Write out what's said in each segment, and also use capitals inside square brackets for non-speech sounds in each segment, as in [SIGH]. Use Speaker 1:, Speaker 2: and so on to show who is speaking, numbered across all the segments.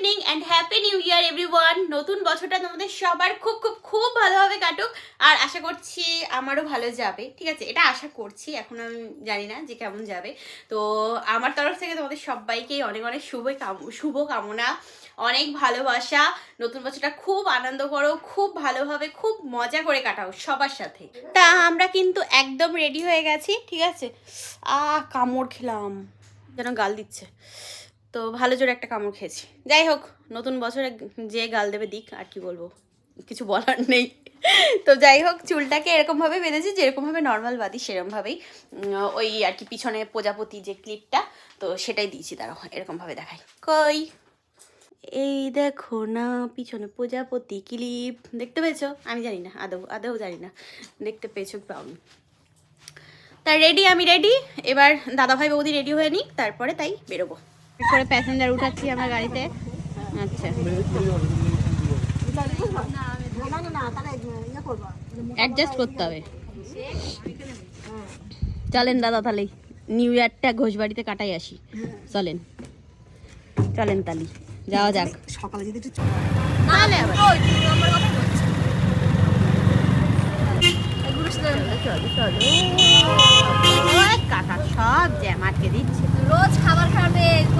Speaker 1: Evening and happy new year everyone নতুন বছরটা তোমাদের সবার খুব খুব খুব ভালোভাবে কাটুক। আর আশা করছি আমারও ভালো যাবে। ঠিক আছে? এটা আশা করছি। এখন আমি জানি না যে কেমন যাবে। তো আমার তরফ থেকে তোমাদের সবাইকেই অনেক অনেক শুভ শুভ কামনা, অনেক ভালোবাসা। নতুন বছরটা খুব আনন্দ করো, খুব ভালোভাবে, খুব মজা করে কাটাও সবার সাথে। তা আমরা কিন্তু একদম রেডি হয়ে গেছি। ঠিক আছে? আহ, কামড় খেলাম। যেন গাল দিচ্ছে। তো ভালো জোরে একটা কামড় খেয়েছি। যাই হোক, নতুন বছরে যে গাল দেবে দিক, আর কি বলব? কিছু বলার নেই। তো যাই হোক, চুলটাকে এরকমভাবে বেঁধেছি, যেরকমভাবে নর্মাল বাঁধি, সেরকমভাবেই ওই আর কি পিছনে প্রজাপতি যে ক্লিপটা তো সেটাই দিয়েছি তারা এরকমভাবে দেখাই। কই? এই দেখো না, পিছনে প্রজাপতি ক্লিপ দেখতে পেয়েছ? আমি জানি না, আদৌ আদৌ জানি না। দেখতে পেয়েছ পাওনি তা রেডি আমি রেডি এবার দাদাভাই বৌদি রেডি হয়ে নিক, তারপরে তাই বেরোবো। করে প্যাসেঞ্জার উঠাচ্ছি আমরা গাড়িতে। আচ্ছা। অ্যাডজাস্ট করতে হবে। চলেন দাদা তাহলে নিউ ইয়ারটা ঘোষবাড়িতে কাটাই আসি। চলেন। চলেন তালি যাওয়া যাক।
Speaker 2: সকালে যদি একটু
Speaker 1: তাহলে আবার চলো চলো ওই কাকা সব জ্যাম আটকে দিচ্ছে
Speaker 3: রোজ খাবার খাবে পয়সা নেবে
Speaker 1: যা চলে গেল হ্যাঁ, বাজাও, বাজাও। ঠিক আছে।
Speaker 3: নাচলে বদনি না কি দেশানি
Speaker 1: ওরে বাবা রে, ওরে বাবা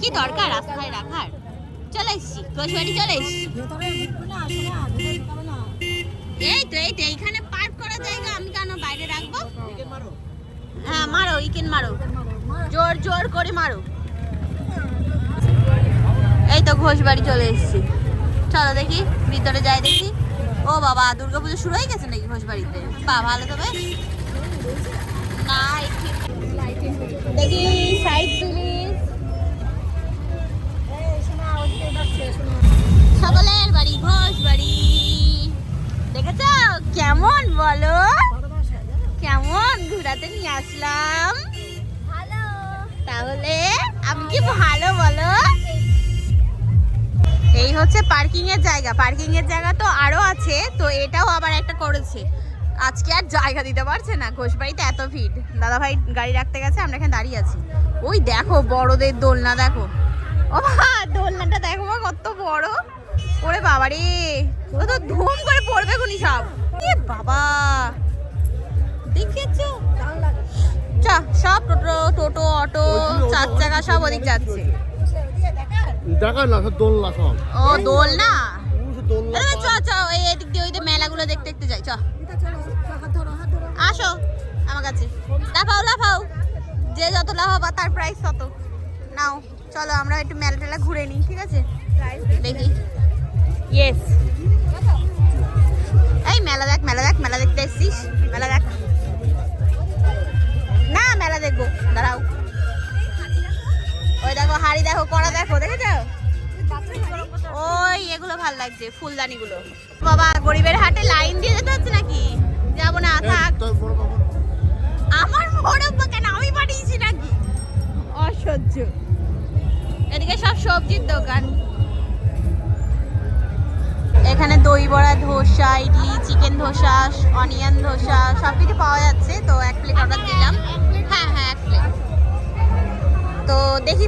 Speaker 3: কি
Speaker 1: দরকার রাস্তায় রাখার? চলে এসছি, ঘোষবাড়ি চলে এসছি। এই তো এই তো, এইখানে পার্ক করার জায়গা, আমি কেন বাইরে রাখব? হ্যাঁ মারো উইকেন্ড মারো। জোর জোর করে মারো। এই তো, ঘোষবাড়ি চলে এসেছি। চলো দেখি, ভিতরে যাই দেখি। ও বাবা দুর্গাপুজো শুরু হয়ে গেছে নাকি ঘোষবাড়িতে? বা, ভালো তো বেশ। না দেখি সাইড প্লিজ সকলের বাড়ি ঘোষবাড়ি দেখেছ? কেমন বলো? কেমন ঘোরাতে নিয়ে আসলাম? তাহলে আমি কি ভালো বলো? এই হচ্ছে পার্কিং এর জায়গা। পার্কিং এর জায়গা তো আরও আছে তো এটাও আবার একটা করেছে। আজকে আর জায়গা দিতে পারছে না। ঘোষবাড়িতে এত ভিড়। দাদা ভাই গাড়ি রাখতে গেছে আমরা এখানে দাঁড়িয়ে আছি। ওই দেখো বড়দের দোলনা দেখো। ও মা দোলনাটা দেখো মা কত বড়। ওরে বাবা রে ও তো ধুম করে পড়বে খুনি সব। এ বাবা দেখেছ চা সব টোটো টোটো অটো চার চাকা সব ওদিক যাচ্ছে।
Speaker 4: দেখা না সব দোলনা সব।
Speaker 1: ও দোল না
Speaker 4: দোলনা
Speaker 1: চ চ এই এদিক দিয়ে ওই মেলাগুলো দেখতে দেখতে যাই চ। আসো আমার কাছে। লাফাও লাফাও। যে যত লাফাবা তার প্রাইস তত। নাও। চলো আমরা একটু মেলা টেলা ঘুরে নিই ঠিক আছে? দেখি। ইয়েস এই মেলা দেখ মেলা দেখ মেলা দেখতে এসছিস? মেলা দেখ। না মেলা দেখব। দাঁড়াও। ওই দেখো হাড়ি দেখো কড়া দেখো দেখেছ? ওই এগুলো ভালো লাগছে ফুলদানিগুলো। বাবা গরিবের হাটে লাইন দিয়ে যেতে হচ্ছে নাকি? যাব না থাক। আমার বড় কেন? আমি পাঠিয়েছি নাকি? অসহ্য। এদিকে সব সবজির দোকান। এখানে দই বড়া, ধোসা, ইডলি, চিকেন ধোসা, অনিয়ন ধোসা সব কিছু পাওয়া যাচ্ছে। তো এক প্লেট অর্ডার দিলাম। হ্যাঁ হ্যাঁ এক প্লেট তো দেখি,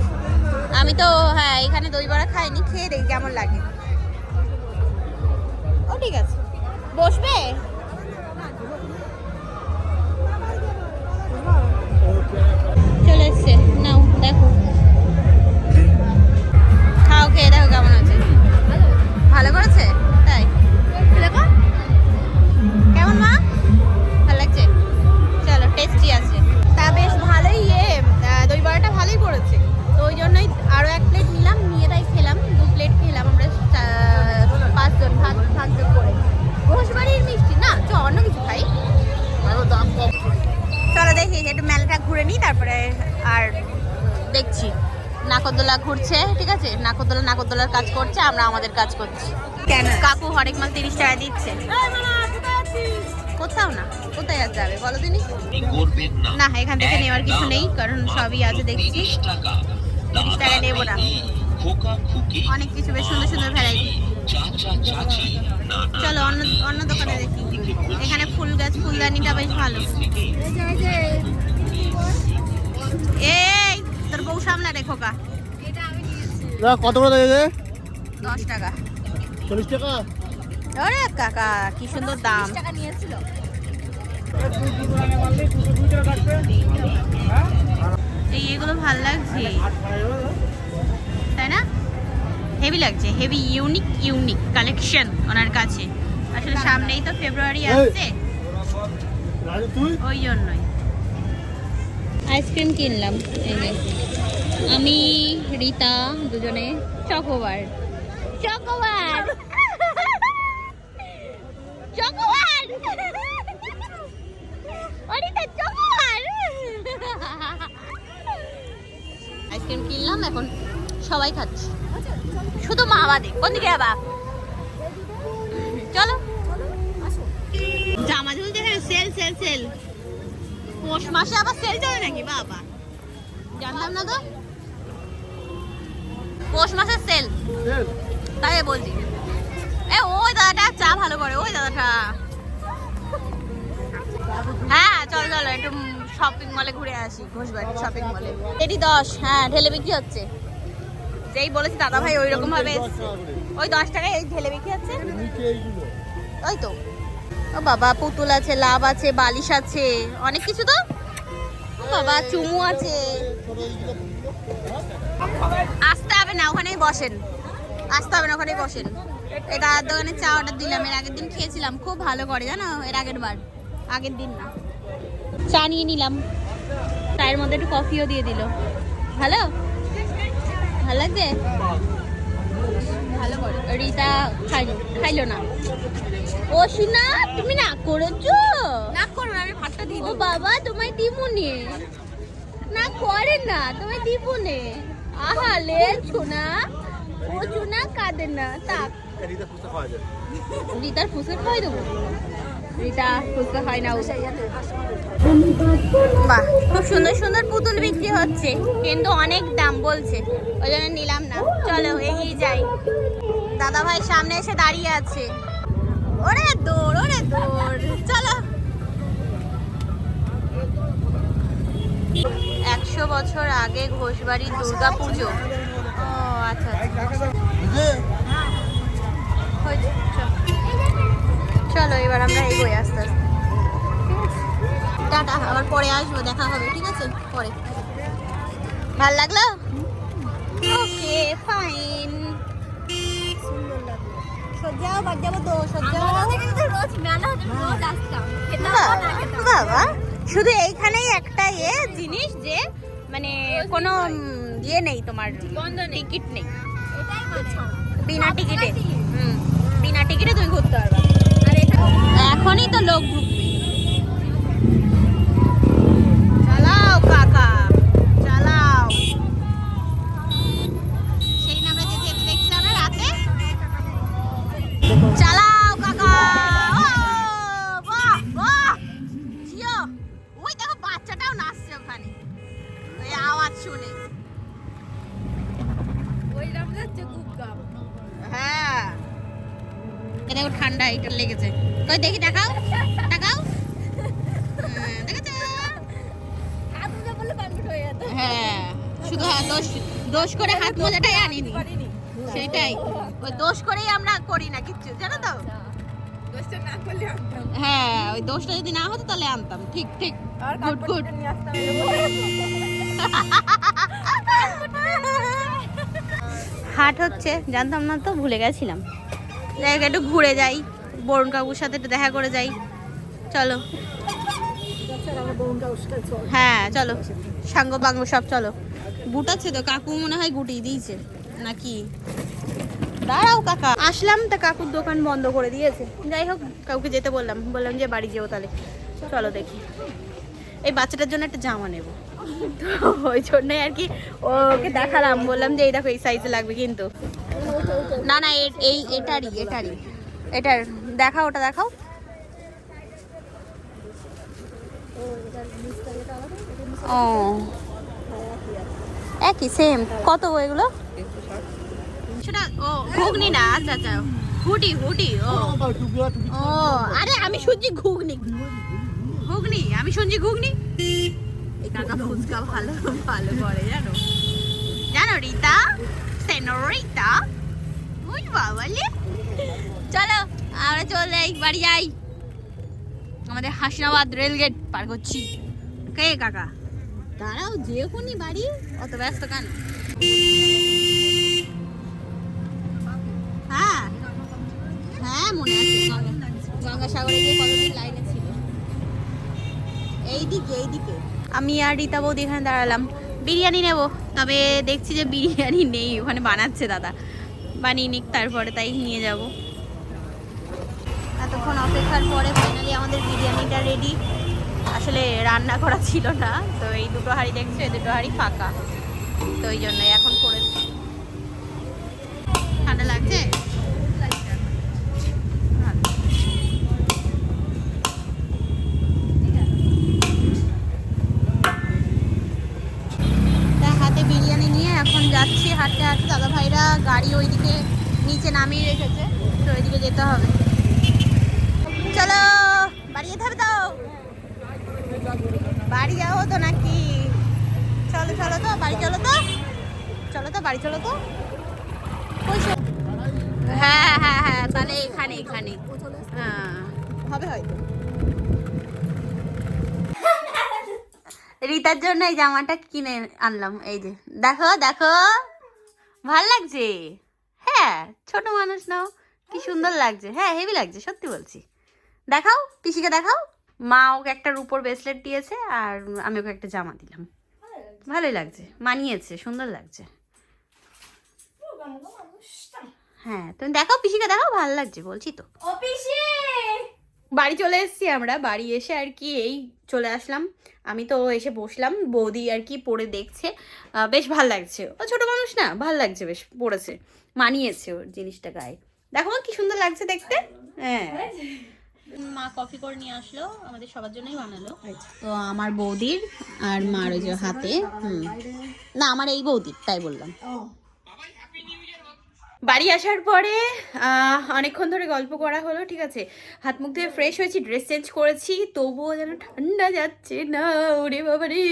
Speaker 1: আমি তো হ্যাঁ এখানে দই বড়া খাইনি, খেয়ে দেখি কেমন লাগে। ও, ঠিক আছে। বসবে? চলে এসছে। নাও, দেখো। খেয়ে দেখো কেমন আছে ভালো করেছে? করছে আমাদের কাজ করছি। কেন? কাকু হরেক মাল তিরিশ টাকা দিচ্ছে। কোথাও না কোথায় আর যাবে বলো
Speaker 5: করবেন না।
Speaker 1: এখান থেকে নেওয়ার কিছু নেই কারণ সবই আছে দেখছি।
Speaker 5: তিরিশ টাকা।
Speaker 1: নেব না। অনেক কিছু বেশ সুন্দর সুন্দর ভ্যারাইটি। চলো অন্য অন্য দোকানে দেখি। এখানে ফুল গাছ ফুলদানিটা বেশ ভালো। এই তোর বউ সামলা রে খোকা।
Speaker 4: না কত করে দেবে
Speaker 1: দশ টাকা।
Speaker 4: চল্লিশ টাকা?
Speaker 1: ওরে কাকা কি সুন্দর দাম।
Speaker 3: টাকা নিয়েছিল।
Speaker 1: এই এগুলো ভালো লাগছে। তাই না? হেভি লাগছে হেভি ইউনিক ইউনিক কালেকশন ওনার কাছে। আসলে সামনেই তো ফেব্রুয়ারি আসছে। ওই জন্যই। আইসক্রিম কিনলাম এই যে। আমি রীতা দুজনে চকোবার। চকোবার চকোবার আইসক্রিম কিনলাম, এখন সবাই খাচ্ছে। শুধু মা বাদে কোন দিকে যাবা? চলো। জামা এখানে সেল সেল সেল পৌষ মাসে আবার সেল চলে নাকি? বাবা। জানলাম না তো? পৌষ মাসের সেল। তাই বলছি। এ, ওই দাদাটা চা ভালো করে, ওই দাদাটা। হ্যাঁ চল, চলো, একটু শপিং মলে ঘুরে আসি, ঘোষবাড়ি শপিং মলে এটি দশ হ্যাঁ ঢেলে বিক্রি হচ্ছে। যেই বলেছি দাদা ভাই ওই রকম ভাবে। ওই দশ টাকায় এই ঢেলে বিক্রি হচ্ছে? ওই তো। ও বাবা, পুতুল আছে, লাভ আছে, বালিশ আছে, অনেক কিছু তো? বাবা, চুমু আছে। আসতে হবে না, ওখানেই বসেন। আসতে হবে না ওখানেই বসেন। দাদার দোকানে চা অর্ডার দিলাম এর আগের দিন খেয়েছিলাম খুব ভালো করে জানো? এর আগের বার আগের দিন না। চা নিয়ে নিলাম। চায়ের মধ্যে একটু কফিও দিয়ে দিল। ভালো? ভালো লাগছে? ভালো করে। রিতা খাইলো খাইলো না। ও সিনা তুমি না করেছ?
Speaker 3: না করো আমি ভাতটা দিই
Speaker 1: ও বাবা তোমায় দিবনে না। করে না তোমায় দিবনে আহা লে ছোনা ও ছোনা কাঁদে না তাক।
Speaker 4: এদিকে ফুচকা খাওয়া যায়
Speaker 1: রিতার খাওয়াই দেবো। রিতা ফুচকা খায় না। বাহ, খুব সুন্দর সুন্দর পুতুল বিক্রি হচ্ছে। কিন্তু অনেক দাম বলছে। ওই জন্য নিলাম না। চলো, এগিয়ে যাই। দাদা ভাই সামনে এসে দাঁড়িয়ে আছে। ওরে দৌড় ওরে দৌড়। চলো। একশো বছর আগে ঘোষবাড়ির দুর্গা পুজো আচ্ছা আচ্ছা। চল। চলো এবার আমরা এগোই আস্তে আস্তে। টাটা আবার পরে আসব দেখা হবে ঠিক আছে? পরে। ভালো লাগল? Okay fine. সজ্জাও বাদ যাব তো সজ্জাও।
Speaker 3: রোজ মেলা রোজ আসতাম। খেতাম না খেতাম।
Speaker 1: বাবা শুধু এইখানেই একটা ইয়ে জিনিস যে মানে কোনো ইয়ে নেই তোমার টিকিট নেই।
Speaker 3: মানে।
Speaker 1: বিনা টিকিটে। হুম বিনা টিকিটে তুমি ঘুরতে পারবে। এখনই তো লোক চালাও কাকা চালাও। সেই আমরা যেতে যেতে দেখছিলাম না রাতে। চালাও কাকা। বাহ বাহ। ওই দেখো বাচ্চাটাও নাচছে ওখানে। শুনে।
Speaker 3: যাচ্ছে
Speaker 1: হ্যাঁ। দেখো ঠান্ডা এটা লেগেছে। কই দেখি দেখাও দেখাও। হ্যাঁ,
Speaker 3: হয়ে যেত।
Speaker 1: হ্যাঁ শুধু দোষ দোষ করে হাত মোজাটাই আনিনি। সেটাই। ওই দোষ করেই আমরা করি না কিচ্ছু জানো তো?
Speaker 3: আনতাম।
Speaker 1: হ্যাঁ ওই দোষটা যদি না হতো তাহলে আনতাম। ঠিক ঠিক। Good good. হাট হচ্ছে জানতাম না তো ভুলে গেছিলাম। হোক, একটু ঘুরে যাই বরুণ কাকুর সাথে একটু দেখা করে যাই। চলো। হ্যাঁ চলো। সাঙ্গ বাঙ্গ সব চলো। গুটাচ্ছে তো কাকু মনে হয় গুটিয়ে দিয়েছে। নাকি? দাঁড়াও কাকা। আসলাম তা কাকুর দোকান বন্ধ করে দিয়েছে। যাই হোক কাউকে যেতে বললাম। বললাম যে বাড়ি যেও তাহলে। চলো দেখি। এই বাচ্চাটার জন্য একটা জামা নেব। তো ওই জন্যই আর কি ওকে দেখালাম, বললাম যে এই দেখো এই সাইজে লাগবে কিন্তু। না না এই এটারই এটারই। এটার, দেখাও ওটা, দেখাও। ও। একই সেম কত এগুলো? ও, ঘুগনি না আচ্ছা আচ্ছা। ও, আরে আমি শুনছি ঘুগনি। ঘুগনি, আমি শুনছি ঘুগনি। কাকা ফুচকা ভালো ভালো করে জানো? জানো রিতা? সেনোরিতা ওই বাবালে চলো, আমরা চলে যাই, বাড়ি যাই। আমাদের হাসনাবাদ রেলগেট পার করছি। কে কাকা? দাঁড়াও যে কোনি বাড়ি, অত ব্যস্ত কেন? হ্যাঁ হ্যাঁ মনে আছে গঙ্গাসাগরে গিয়ে কতদিন লাইনে ছিল। এইদিকে এইদিকে। আমি আর রীতা বৌদি এখানে দাঁড়ালাম। বিরিয়ানি নেব, তবে দেখছি যে বিরিয়ানি নেই, ওখানে বানাচ্ছে দাদা। বানিয়ে নিক, তারপরে তাই নিয়ে যাব। এতক্ষণ অপেক্ষার পরে ফাইনালি আমাদের বিরিয়ানিটা রেডি আসলে রান্না করা ছিল না, তো এই দুটো হাঁড়ি দেখছ, এই দুটো হাঁড়ি ফাঁকা। তো ওই জন্যই এখন করেছি ঠান্ডা লাগছে ভালো। তা হাতে বিরিয়ানি নিয়ে এখন যাচ্ছি হাঁটতে হাঁটতে দাদা ভাইরা গাড়ি ওইদিকে নিচে নামিয়ে রেখেছে তো ওইদিকে যেতে হবে। চলো, বাড়ি যেতে হবে তো বাড়ি যাব তো নাকি? চলো চলো তো, বাড়ি চলো তো। চলো তো, বাড়ি চলো তো। হ্যাঁ হ্যাঁ হ্যাঁ তাহলে এখানে এখানে। হ্যাঁ। হবে হয়তো। রিতার জন্য এই জামাটা কিনে আনলাম, এই যে। দেখো দেখো। ভালো লাগছে? হ্যাঁ ছোট মানুষ নাও। কি সুন্দর লাগছে। হ্যাঁ হেভি লাগছে সত্যি বলছি। দেখাও পিসিকে দেখাও। মা ওকে একটা রুপোর ব্রেসলেট দিয়েছে আর আমি ওকে একটা জামা দিলাম। ভালোই লাগছে মানিয়েছে সুন্দর লাগছে। হ্যাঁ তুমি দেখাও পিসিকে দেখাও ভালো লাগছে বলছি তো। বাড়ি চলে এসেছি আমরা বাড়ি এসে আর কি এই চলে আসলাম। আমি তো এসে বসলাম বৌদি আর কি পরে দেখছে। বেশ ভালো লাগছে। ও ছোট মানুষ না ভালো লাগছে বেশ পড়েছে। মানিয়েছে ওর জিনিসটা গায়ে। দেখো কি সুন্দর লাগছে দেখতে। হ্যাঁ। মা কফি করে নিয়ে আসলো আমাদের সবার জন্যই বানালো। তো আমার বৌদির আর মার ওই যে হাতে হুম। না আমার এই বৌদির তাই বললাম। বাড়ি আসার পরে অনেকক্ষণ ধরে গল্প করা হলো ঠিক আছে? হাত মুখ ধুয়ে ফ্রেশ হয়েছি ড্রেস চেঞ্জ করেছি তবুও যেন ঠান্ডা যাচ্ছে না ওরে বাবা রে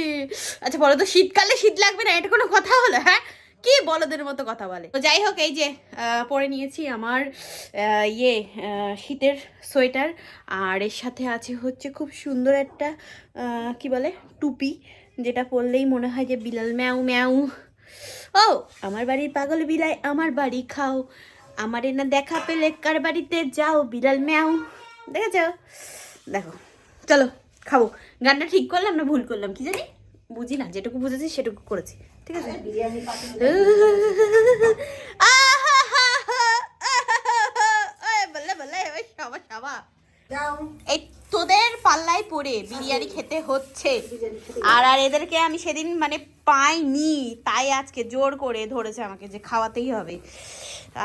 Speaker 1: আচ্ছা বলো তো শীতকালে শীত লাগবে না? এটা কোনো কথা হলো হ্যাঁ? কি বলদের মতো কথা বলে? তো যাই হোক, এই যে পরে নিয়েছি আমার ইয়ে শীতের সোয়েটার। আর এর সাথে আছে হচ্ছে খুব সুন্দর একটা কি বলে, টুপি, যেটা পরলেই মনে হয় যে বিলাল ম্যাউ ম্যাউ ও, আমার বাড়ির পাগল বিলাই, আমার বাড়ি খাও। আমারে না দেখা পেলে কার বাড়িতে যাও বিড়াল ম্যাও। যাও দেখো, চলো, খাব। গানটা ঠিক করলাম না ভুল করলাম, কি জানি? বুঝি না, যেটুকু বুঝেছি সেটুকু করেছি। ঠিক আছে? [LAUGHS] বললে বললে ওই সাবা সাবা। এই তোদের পাল্লায় পড়ে বিরিয়ানি খেতে হচ্ছে। আর আর এদেরকে আমি সেদিন মানে পাইনি তাই আজকে জোর করে ধরেছে আমাকে যে খাওয়াতেই হবে।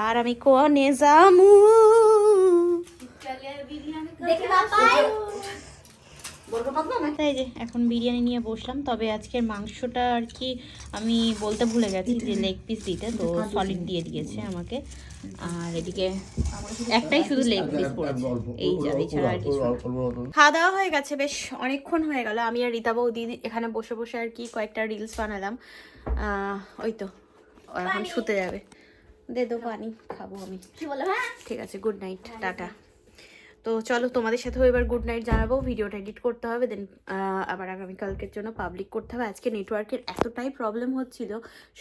Speaker 1: আর আমি কোনে যামু? তাই যে এখন বিরিয়ানি নিয়ে বসলাম তবে আজকের মাংসটা আর কি আমি বলতে ভুলে গেছি যে লেগ পিস দিতে তো সলিড দিয়ে দিয়েছে আমাকে। আর এদিকে একটাই শুধু লেগ পিস পড়েছে। এই যা এছাড়া আর কিছু খাওয়া দাওয়া হয়ে গেছে বেশ অনেকক্ষণ হয়ে গেল। আমি আর রীতা বৌদি এখানে বসে বসে আর কি কয়েকটা রিলস বানালাম। আহ, ওই তো এখন শুতে যাবে। দে দো পানি খাব আমি।
Speaker 3: কি বলো? হ্যাঁ
Speaker 1: ঠিক আছে গুড নাইট টাটা। তো চলো তোমাদের সাথেও এবার গুড নাইট জানাব। ভিডিওটা এডিট করতে হবে দেন আবার আগামীকালকের জন্য পাবলিক করতে হবে। আজকে নেটওয়ার্কের এতটাই প্রবলেম হচ্ছিল,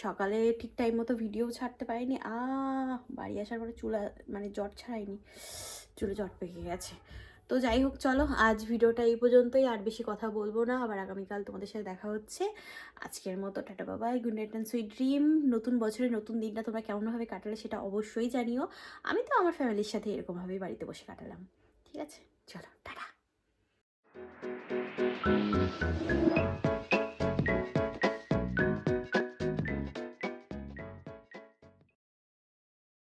Speaker 1: সকালে ঠিক টাইম মতো ভিডিও ছাড়তে পারিনি। আ বাড়ি আসার পরে চুলা মানে জট ছাড়াইনি, চুলে জট পেকে গেছে। তো যাই হোক, চলো আজ ভিডিওটা এই পর্যন্তই, আর বেশি কথা বলব না। আবার আগামীকাল তোমাদের সাথে দেখা হচ্ছে। আজকের মতো tata Babai good night and sweet dream নতুন বছরে নতুন দিনটা তোমরা কেমনভাবে কাটালে সেটা অবশ্যই জানিও। আমি তো আমার ফ্যামিলির সাথে এরকমভাবেই বাড়িতে বসে কাটালাম। ঠিক আছে? চলো টাটা।